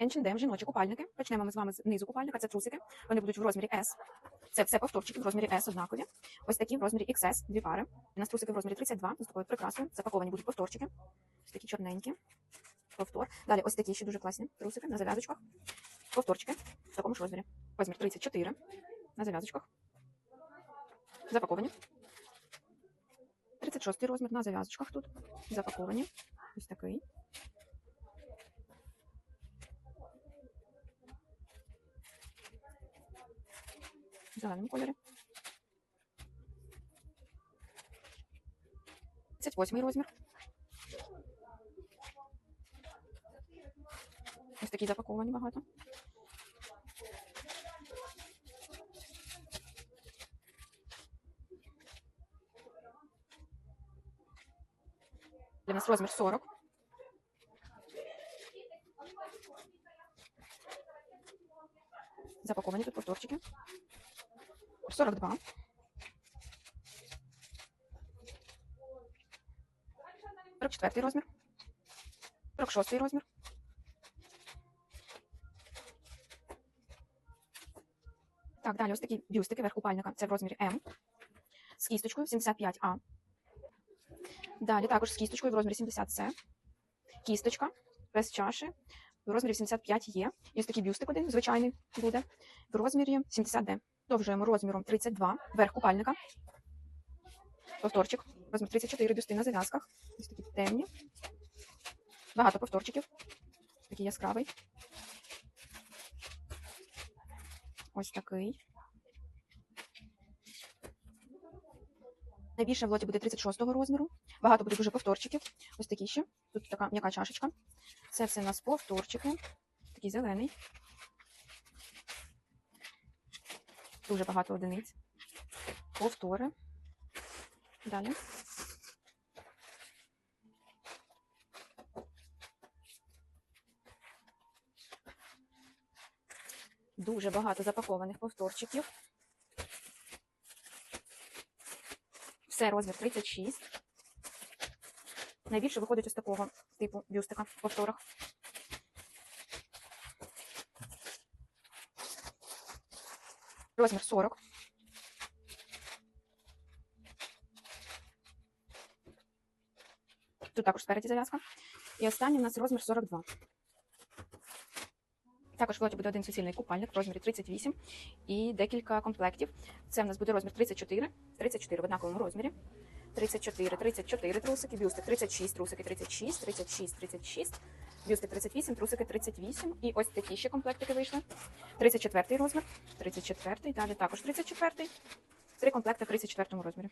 H&M, жіночі купальники. Почнемо ми з вами з низу купальника. Це трусики. Вони будуть в розмірі S. Це все повторчики в розмірі S однакові. Ось такі в розмірі XS, дві пари. У нас трусики в розмірі 32 з такою прикрасою. Запаковані будуть повторчики. Ось такі чорненькі. Повтор. Далі ось такі ще дуже класні трусики на зав'язочках. Повторчики в такому ж розмірі. Розмір 34 на зав'язочках. Запаковані. 36 розмір на зав'язочках тут. Запаковані. Ось такий. В зеленому кольорі. 38 розмір. Ось такі запаковані багато. Для нас розмір 40. Запаковані тут повторчики. 42. Сорок четвертий розмір. Сорок шостий розмір. Так, далі ось такі бюстики верх купальника. Це в розмірі М. З кісточкою 75А. Далі також з кісточкою в розмірі 70С. Кісточка без чаші в розмірі 75 є. Ось такий бюстик один, звичайний буде, в розмірі 70D. Продовжуємо розміром 32, верх купальника. Повторчик. Розмір 34 бюсти на зав'язках. Ось такі темні. Багато повторчиків. Такий яскравий. Ось такий. Найбільше в лоті буде 36-го розміру. Багато буде дуже повторчиків. Ось такі ще. Тут така м'яка чашечка. Це все у нас повторчики. Такий зелений. Дуже багато одиниць. Повтори. Далі. Дуже багато запакованих повторчиків. Все розмір 36. Найбільше виходить ось такого типу бюстика в повторах. Розмір 40. Тут також спереді зав'язка. І останній у нас розмір 42. Також в лоті буде один суцільний купальник в розмірі 38 і декілька комплектів. Це в нас буде розмір 34, 34 в однаковому розмірі. 34, 34 трусики, бюстик 36, трусики 36, 36, 36, бюстик 38, трусики 38. І ось такі ще комплектики вийшли. 34 розмір, 34, далі також 34. Три комплекти в 34 розмірі.